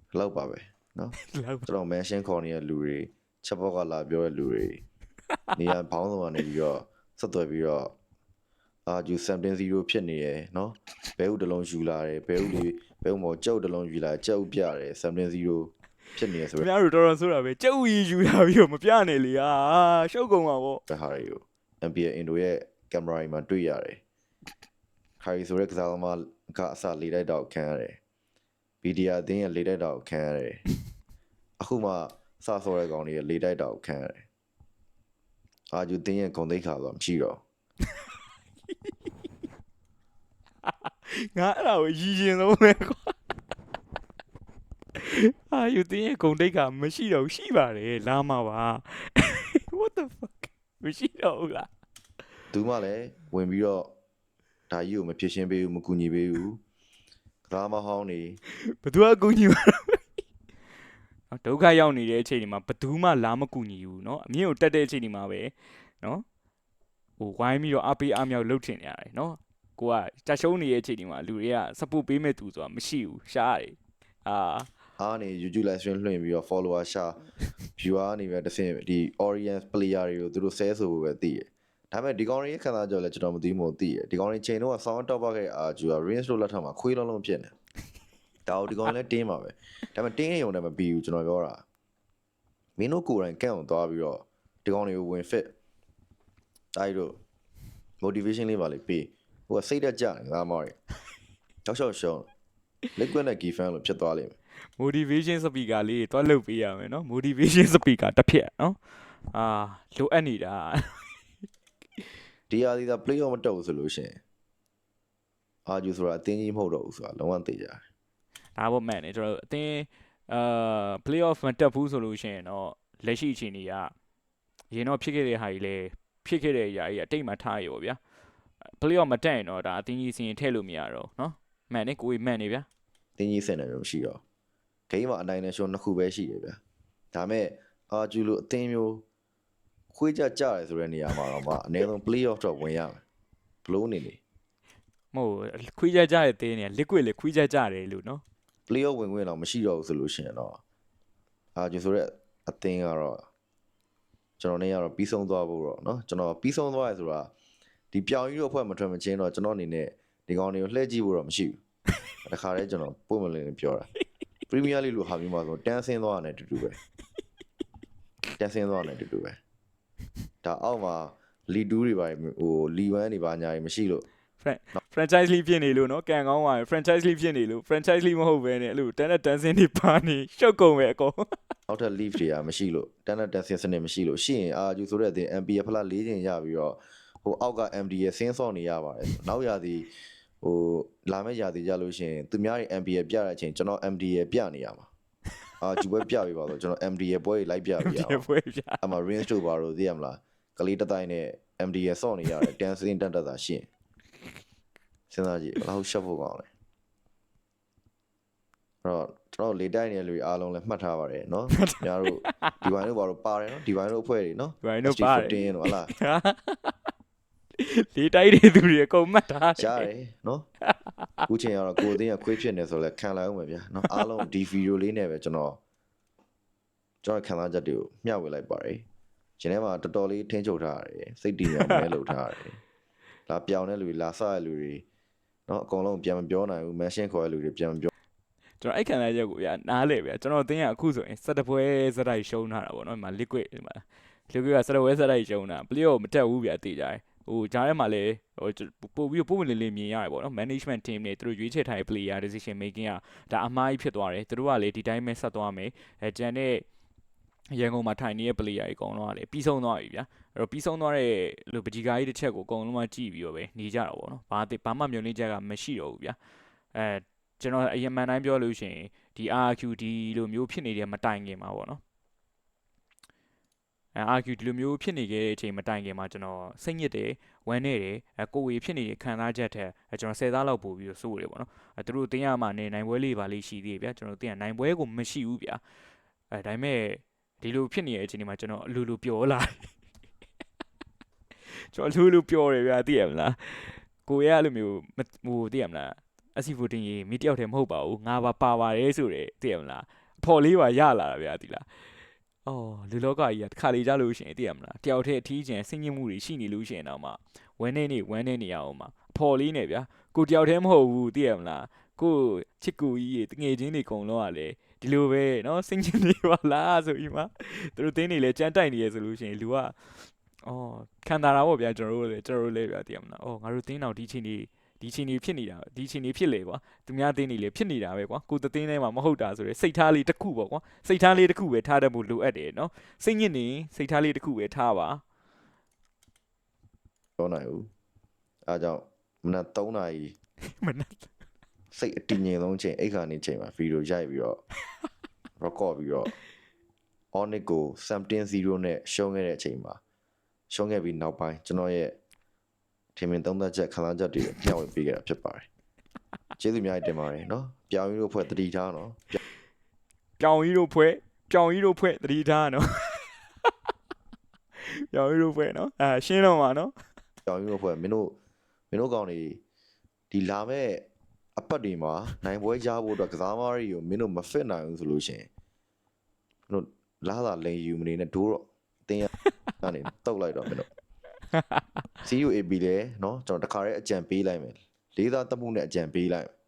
ဒီလောက်ပါပဲနော်လောက်ကျွန်တော် mention ခေါ်နေတဲ့လူတွေချက်ဘော့ကလာပြောတဲ့လူတွေနေရာဘောင်းဆောင်ကနေပြီးတော့ဆက်သွယ်ပြီးတော့အာဂျူ17-0ဖြစ်နေရယ်နော်ဘဲဥတစ်လုံးယူလာတယ်ဘဲဥလေးဘဲဥမော်ကြောက်တစ်လုံးယူလာကြောက်ပြတယ်17-0 ဖြစ်နေရယ်ဆိုခင်တော့ဗျားတို့တော်တော်ဆိုတာပဲကြုတ်ရီယူလာပြီးတော့မပြနိုင်လေဟာရှုပ်ကုန်ပါဗောဘက်ဟာတွေကို NBA Indo ရဲ့ကင်မရာမှာတွေ့ရတယ်ခါရီဆိုတဲ့ကစားသမားကအစလေးတိုက်တော့ခံရတယ်ဗီဒီယာအသင်းရဲ့လေးတိုက်တော့ခံရတယ်အခုမှစဆော်တဲ့ကောင်တွေရဲ့လေးတိုက်တော့ခံရတယ်အာဂျူတင်းရဲ့ဂုံသိက္ခါဆိုမရှိတော့ငါအဲ့ဒါကိုရည်ရင်ဆုံးပဲကွာ အာယူတင်းရဲ့ဂုံတိတ်ကမရှိတော့ဘူးရှိပါတယ်လာမှာပါ what the fuck မရှိတော့ဘူးလား သူမှလည်းဝင်ပြီးတော့ဒါကြီးကိုမဖြစ်ရှင်းပေးဘူးမကူညီပေးဘူးကစားမဟောင်းနေ ဘသူကအကူညီမှာတော့ဒုက္ခရောက်နေတဲ့အချိန်ဒီမှာဘသူမှလာမကူညီဘူးเนาะအမြင့်ကိုတက်တဲ့အချိန်ဒီမှာပဲเนาะဟိုဝိုင်းပြီးတော့အပေးအမြောက်လှုပ်ထင်နေရတယ်เนาะကိုကတက်ရှုံးနေတဲ့အချိန်ဒီမှာလူတွေက support ပေးမဲ့သူဆိုတာမရှိဘူးရှားတယ်အာ အားနေ YouTube live stream လွှင့်ပြီးတော့ follower ရှာ viewer နေပြီးတော့တစ်ဆင့်ဒီ audience player တွေကိုသူတို့ဆဲဆိုဖို့ပဲသိတယ်ဒါပေမဲ့ဒီကောင်တွေရဲ့ခံစားကြောလည်းကျွန်တော်မသိမို့သိတယ်ဒီကောင်တွေချိန်တော့ sound top ပါခဲ့အာဂျူက range လို့လက်ထက်မှာခွေးလုံးလုံးဖြစ်နေဒါကိုဒီကောင်လည်းတင်းပါပဲဒါပေမဲ့တင်းရုံနဲ့မပြီးဘူးကျွန်တော်ပြောတာမင်းတို့ကိုယ်တိုင်ကန့်အောင်သွားပြီးတော့ဒီကောင်တွေကိုဝင် fit တိုက်တို့ motivation လေးပါလေပေးဟိုကစိတ်တက်ကြတယ်ငါမော်ရီတောက်လျှောက်ရှုံး liquid နဲ့ key fan လို့ဖြစ်သွားလိမ့်မယ် motivation speaker လေးတွေတွားလုပ်ပေးရမယ်เนาะ motivation speaker တစ်ဖြက်เนาะအာလိုအပ်နေတာ ဒီဟာဒီသာ play off မတက်ဘူးဆိုလို့ရှိရင်အာဂျူဆိုတာအတင်းကြီးမဟုတ်တော့ဘူးဆိုတာလုံးဝသိကြတယ် ဒါပေါ့မှန်တယ်ကျွန်တော်တို့အသင်းအာ playoff မတက်ဘူးဆိုလို့ရှိရင်တော့လက်ရှိအချိန်ကြီးကရင်တော့ဖြစ်ခဲ့တဲ့ဟာကြီးလည်းဖြစ်ခဲ့တဲ့အရာကြီးအတိတ်မှာထားရောဗျာ playoff မတက်ရင်တော့ဒါအသင်းကြီးစီရင်ထည့်လို့မရတော့ဘူးเนาะမှန်တယ်ကိုကြီးမှန်တယ်ဗျာ တင်းကြီးစင်တယ်မျိုးမရှိတော့ ဂိမ်းမှာအနိုင်နဲ့ရှုံးနှစ်ခုပဲရှိတယ်ဗျာဒါမဲ့အာဂျူလိုအတင်းမျိုးခွေးကြကြတယ်ဆိုတဲ့နေရာမှာတော့မှအနည်းဆုံး play off တော့ဝင်ရမယ်ဘလို့နေလေ မဟုတ်ခွေးကြကြတဲ့တင်းနေ liquid လေခွေးကြကြတယ်လို့เนาะ play off ဝင်ခွင့်တော့မရှိတော့ဘူးဆိုလို့ရှိရင်တော့အာဂျူဆိုတဲ့အတင်းကတော့ကျွန်တော်နေရတော့ပြီးဆုံးသွားဖို့တော့เนาะကျွန်တော်ပြီးဆုံးသွားရဆိုတာဒီပြောင်ကြီးတို့အဖွဲ့မထွက်မချင်းတော့ကျွန်တော်အနေနဲ့ဒီကောင်တွေကိုလှည့်ကြည့်ဖို့တော့မရှိဘူး တခါတည်းကျွန်တော်ပုံမလင်းပြောတာ ပရီးမီးယားလိလို့ဟာမျိုးမှာဆိုတန်းဆင်းသွားတာနဲ့အတူတူပဲတန်းဆင်းသွားတာနဲ့အတူတူပဲဒါအောက်မှာလီ2တွေပါဟိုလီ1တွေပါညာတွေမရှိလို့ franchise league ဖြစ်နေလို့เนาะကန်ကောင်းသွားရင် franchise league ဖြစ်နေလို့ franchise league မဟုတ်ဘဲနဲ့အဲ့လိုတန်းတဲ့တန်းစင်းတွေပါနေရှုပ်ကုန်ပဲအကုန် အောက်ထပ် leaf တွေကမရှိလို့တန်းတဲ့တန်းဆင်းစနစ်မရှိလို့ရှိရင်အာဂျူဆိုတဲ့အတင် MPF ဖလား၄ချိန်ရပြီးတော့ဟိုအောက်က MD ရဲ့ဆင်းဆော့နေရပါတယ်ဆိုနောက်ရာသီ ဟိုလာမယ့်ရာသီကြလို့ရှိရင်သူများတွေ MD ရဲ့ပြတဲ့အချိန်ကျွန်တော် MD ရဲ့ပြနေရမှာအာဂျူပဲပြပြီးပါတော့ကျွန်တော် MD ရဲ့ပွဲတွေလိုက်ပြပြီးရအောင်ပွဲပြအမ range တို့ပါတော့သိရမလားကလေးတစ်တိုင်းနဲ့ MD ရဆော့နေရတယ်တန်စင်းတက်တက်တာရှင်းစဉ်းစားကြည့်ဘယ်လောက်ရှက်ဖို့ကောင်းလဲအဲ့တော့ကျွန်တော်လေတိုက်နေတဲ့လူတွေအားလုံးလည်းမှတ်ထားပါတယ်နော်ညာတို့ဒီဝိုင်းတို့ဘာလို့ပါတယ်နော်ဒီဝိုင်းတို့အဖွဲ့တွေနော်ဒီဝိုင်းတို့ပါတယ်တင်းတို့ဟလာ လေးတိုက်တဲ့သူတွေအကုန်မှတ်ထားတယ်ရှားတယ်နော်အခုချိန်ကတော့ကိုယ်အသိရခွေးဖြစ်နေဆိုလဲခံလိုက်အောင်ပဲဗျာနော်အားလုံးဒီဗီဒီယိုလေးနဲ့ပဲကျွန်တော်ကျွန်တော်ခံစားချက်တွေကိုမျှဝေလိုက်ပါတယ်ရှင်ထဲမှာတော်တော်လေးထင်းချုပ်ထားရတယ်စိတ်တည်ငြိမ်မဲလုပ်ထားရတယ်လာပြောင်းတဲ့လူတွေလာဆတဲ့လူတွေနော်အကုန်လုံးပြန်မပြောနိုင်ဘူးမန်ရှင်းခေါ်တဲ့လူတွေပြန်မပြောကျွန်တော်အဲ့ခံစားချက်ကိုဗျာနားလေဗျာကျွန်တော်အတင်းကအခုဆိုရင်စက်တပွဲစက်တိုက်ရှုံးထားတာပေါ့နော်ဒီမှာ liquid ဒီမှာ liquid ကစက်တပွဲစက်တိုက်ရှုံးတာ play ကိုမတက်ဘူးဗျာတေးကြတယ် ဟိုဂျားထဲမှာလည်းဟိုပို့ပြီးပို့ဝင်လေးလေးမြင်ရတယ်ပေါ့နော် management team တွေသူတို့ရွေးချယ်ထားတဲ့ player decision making ကဒါအမားကြီးဖြစ်သွားတယ်သူတို့ကလေဒီတိုင်းပဲဆက်သွားမယ်အဲဂျန်တဲ့ရန်ကုန်မှာထိုင်နေတဲ့ player တွေအကုန်လုံးကလေပြီးဆုံးသွားပြီဗျာအဲ့တော့ပြီးဆုံးသွားတဲ့လူပကြီးကားကြီးတစ်ချက်ကိုအကုန်လုံးကကြည့်ပြီးတော့ပဲနေကြတော့ပေါ့နော်ဘာဘာမှမျောလင့်ချက်ကမရှိတော့ဘူးဗျာအဲကျွန်တော်အရင်မှန်တိုင်းပြောလို့ရှိရင်ဒီ RQD လိုမျိုးဖြစ်နေတဲ့မတိုင်ခင်မှာပေါ့နော်အဲ RQ ဒီလိုမျိုးဖြစ်နေခဲ့တဲ့အချိန်မတိုင်ခင်မှာကျွန်တော်စိတ်ညစ်တယ်ဝမ်းနေတယ်အဲကိုယ်ဝေဖြစ်နေတဲ့ခံစားချက်ထက်အဲကျွန်တော်10သားလောက်ပို့ပြီးတော့စိုးတယ်ပေါ့နော်အဲသူတို့တင်းရမှာနေနိုင်ပွဲလေးပါလေးရှိသေးတယ်ဗျာကျွန်တော်တင်းရနိုင်ပွဲကိုမရှိဘူးဗျာအဲဒါပေမဲ့ဒီလိုဖြစ်နေတဲ့အချိန်ဒီမှာကျွန်တော်အလိုလိုပျော်လာတယ်ကျွန်တော်အလိုလိုပျော်တယ်ဗျာသိရမလားကိုရဲအဲ့လိုမျိုးမဟိုသိရမလားအစီဖိုတင်ကြီးမိတယောက်တည်းမဟုတ်ပါဘူးငါပါပါပါတယ်ဆိုတယ်သိရမလားအဖော်လေးပါရလာတာဗျာဒီလား အော်လူလောကကြီးကတစ်ခါလေကြလို့ရှရင်သိရမလားတယောက်တည်းအထီးကျန်စိတ်ညစ်မှုတွေရှိနေလို့ရှရင်တော့မှဝန်းနေနေဝန်းနေနေရအောင်မှာအဖော်လေးနဲ့ဗျာကိုတယောက်တည်းမဟုတ်ဘူးသိရမလားကိုချစ်ကူကြီးရေတငယ်ချင်းတွေကုံလုံးကလေဒီလိုပဲเนาะစိတ်ညစ်နေပါလားဆိုပြီးမှသူတို့တင်းနေလေကြမ်းတိုက်နေရဆိုလို့ရှရင်လူက အော်ခံတာတာပေါ့ဗျာကျွန်တော်တို့လည်းကျွန်တော်တို့လည်းဗျာသိရမလားအော်ငါတို့တင်းအောင်ဒီချိန်နေ ဒီချိန်နေဖြစ်နေတာဒီချိန်နေဖြစ်လေကွာသူများတင်းနေလေဖြစ်နေတာပဲကွာကိုတတင်းထဲမှာမဟုတ်တာဆိုရယ်စိတ်ထားလေးတစ်ခုပေါ့ကွာစိတ်ထားလေးတစ်ခုပဲထားတတ်ဖို့လိုအပ်တယ်နော်စိတ်ညစ်နေစိတ်ထားလေးတစ်ခုပဲထားပါပြောနိုင်ဘူးအားကြောင့်မနက်3နာရီမနက်စိတ်အတည်ငြိမ်ဆုံးချိန်အိတ်ခါနေချိန်မှာဗီဒီယိုရိုက်ပြီးတော့ record ပြီးတော့ Onyx ကို17-0နဲ့ရှုံးခဲ့တဲ့အချိန်မှာရှုံးခဲ့ပြီးနောက်ပိုင်းကျွန်တော်ရဲ့ ထင်မြင်သုံးသပ်ချက်ခံစားချက်တွေမျှဝေပေးခဲ့တာဖြစ်ပါတယ်ကျေးဇူးအများကြီးတင်ပါတယ်နော်ပြောင်းပြီးတော့ဖွဲ့တတိထားနော်ပြောင်ကြီးတို့ဖွဲ့ပြောင်ကြီးတို့ဖွဲ့တတိထားနော်ပြောင်ကြီးတို့ဖွဲ့နော်အာရှင်းတော့မှာနော်ပြောင်းပြီးတော့ဖွဲ့မင်းတို့မင်းတို့ကောင်တွေဒီလာမဲ့အပတ်တွေမှာနိုင်ပွဲရဖို့အတွက်ကစားမားတွေကိုမင်းတို့မဖစ်နိုင်ဘူးဆိုလို့ရှိရင်မင်းတို့လာသာလိန်ယူမနေနဲ့ဒိုးတော့တင်းရကနေတုတ်လိုက်တော့မင်းတို့ CUAB လဲเนาะကျွန်တော်တခါတည်းအကြံပေးလိုက်မယ်လေးသားတမှုနဲ့အကြံပေးလိုက်မယ်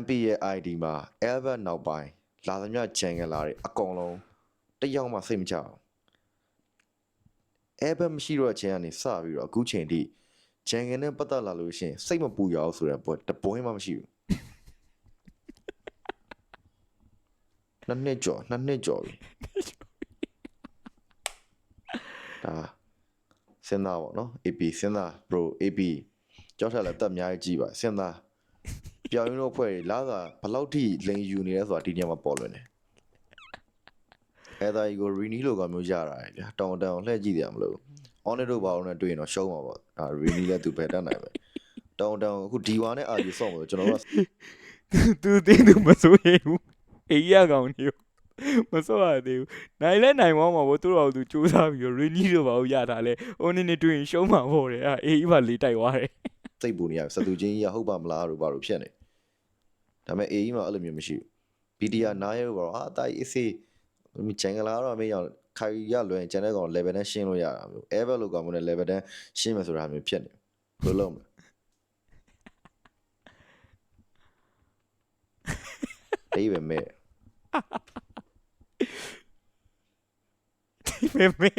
MP ရဲ့ ID မှာ Albert နောက်ပိုင်းလာသမျှဂျန်ကလာတွေအကုန်လုံးတစ်ယောက်မှစိတ်မချအောင် Albert မရှိတော့တဲ့အချိန်ကနေစပြီးတော့အခုချိန်ထိဂျန်ကနဲ့ပတ်သက်လာလို့ရှရင်စိတ်မပူရအောင်ဆိုတဲ့ပွဲတပွဲမှမရှိဘူးနှစ်နှစ်ကျော်နှစ်နှစ်ကျော်ပြီ ဒါစဉ်းစားပါတော့ AP စဉ်းစား bro AP ကြောက်ထက်လည်းတက်အများကြီးကြည့်ပါစဉ်းစားပြောင်းရင်းတို့ဖွဲ့တွေလာသာဘယ်လောက်ထိလိန်ယူနေလဲဆိုတာဒီညမှာပေါ်လွင်တယ်အဲဒါကြီးကိုရီနီလိုကမျိုးရတာလေဗျာတောင်တောင်လှည့်ကြည့်တယ်မလို့အော်နေတို့ဘာလို့လဲတွေ့ရင်တော့ရှုံးမှာပေါ့ဒါရီနီလည်းသူပဲတတ်နိုင်ပဲတောင်တောင်အခုဒီဝါနဲ့အာဒီဆော့မလို့ကျွန်တော်တို့ကသူတင်းသူမစိုးရင်ဘူးအေးရကောင်နေ မစိုးရသေးဘူးနိုင်လဲနိုင်သွားမှာပေါ့သူတို့ကသူစူးစမ်းပြီးတော့ရင်းကြီးတို့ဘာလို့ရတာလဲအိုးနေနေတွေ့ရင်ရှုံးမှာပေါ့တယ်အာအေးဘာလေးတိုက်သွားတယ်စိတ်ပူနေရစတူချင်းကြီးကဟုတ်ပါမလားလို့ဘာလို့ဖြစ်နေဒါပေမဲ့အေးကြီးမှအဲ့လိုမျိုးမရှိဘူးဘီဒီယာနားရဲလို့ဘာလို့အာတာကြီးအစီမချန်ကလာတော့မေးရောက်ခိုင်ရလွယ်ကျန်တဲ့ကောင် level နဲ့ရှင်းလို့ရတာမျိုး ever လို့ကောင်မနဲ့ level နဲ့ရှင်းမယ်ဆိုတာမျိုးဖြစ်နေဘယ်လိုလုပ်မလဲအေးပဲမဲ့ ဒီမေမေ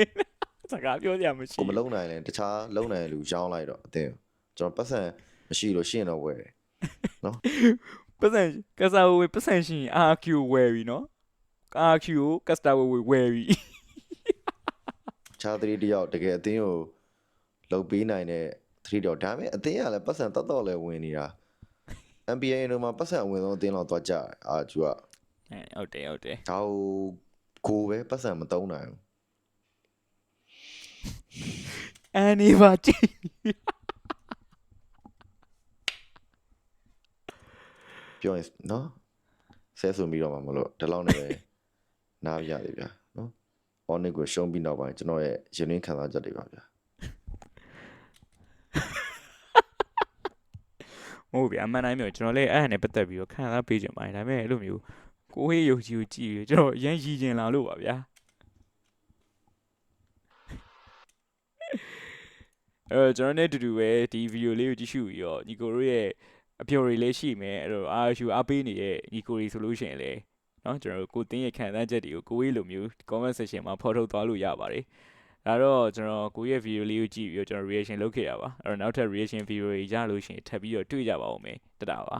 စကားပြောကြမရှိကိုမလုံနိုင်ရင်တခြားလုံနိုင်တဲ့လူရောင်းလိုက်တော့အတင်းကျွန်တော်ပတ်စံမရှိလို့ရှင်းတော့ဝယ်တယ်ပတ်စံကစားဝေးပတ်စံရှင် RQ ဝယ်ပြီနော် RQ ကိုကစတာဝေးဝယ်ပြီခြားသတိတယောက်တကယ်အတင်းကိုလုံပေးနိုင်တဲ့သတိတယောက်ဒါပေမဲ့အတင်းကလည်းပတ်စံတတ်တော့လည်းဝင်နေတာ NBA တို့မှာပတ်စံအဝင်ဆုံးအတင်းလောက်သွားကြတယ်အာကျူက အဲဟုတ်တယ်ဟုတ်တယ်ဒါကိုကိုပဲပတ်စံမတုံးနိုင်ဘူးအန်နီပါကြည့်ပြောရင်နော်ဆဲဆိုပြီးတော့မှမလို့ဒီလောက်နဲ့ပဲနားပြရတယ်ဗျာနော် Onyx ကိုရှုံးပြီးနောက်ပိုင်းကျွန်တော်ရဲ့ရင်ရင်းခံစားချက်တွေပါဗျာဟုတ်ပြီအမှန်တိုင်းမျိုးကျွန်တော်လည်းအဲ့ဒါနဲ့ပတ်သက်ပြီးတော့ခံစားပေးကြပါတယ်ဒါပေမဲ့အဲ့လိုမျိုး ကိုဟေးယုတ်ကြီးကိုကြည့်ပြီးကျွန်တော်ရမ်းရည်ကျင်လာလို့ပါဗျာအဲတော့ကျွန်တော်နဲ့အတူတူပဲဒီဗီဒီယိုလေးကိုကြည့်ရှုပြီးတော့ညီကိုတို့ရဲ့အပျော်တွေလည်းရှိမယ်အဲ့တော့အာရှူအားပေးနေတဲ့ညီကိုတွေဆိုလို့ရှိရင်လည်းเนาะကျွန်တော်တို့ကိုတင်းရဲ့ခံစားချက်တွေကိုကိုဝေးလိုမျိုး comment section မှာဖော်ထုတ်သွားလို့ရပါတယ်ဒါတော့ကျွန်တော်ကိုယ့်ရဲ့ video လေးကိုကြည့်ပြီးတော့ကျွန်တော် reaction လုပ်ခဲ့ရပါအဲ့တော့နောက်ထပ် reaction video တွေရလို့ရှိရင်ထပ်ပြီးတော့တွေ့ကြပါဦးမယ်တတာပါ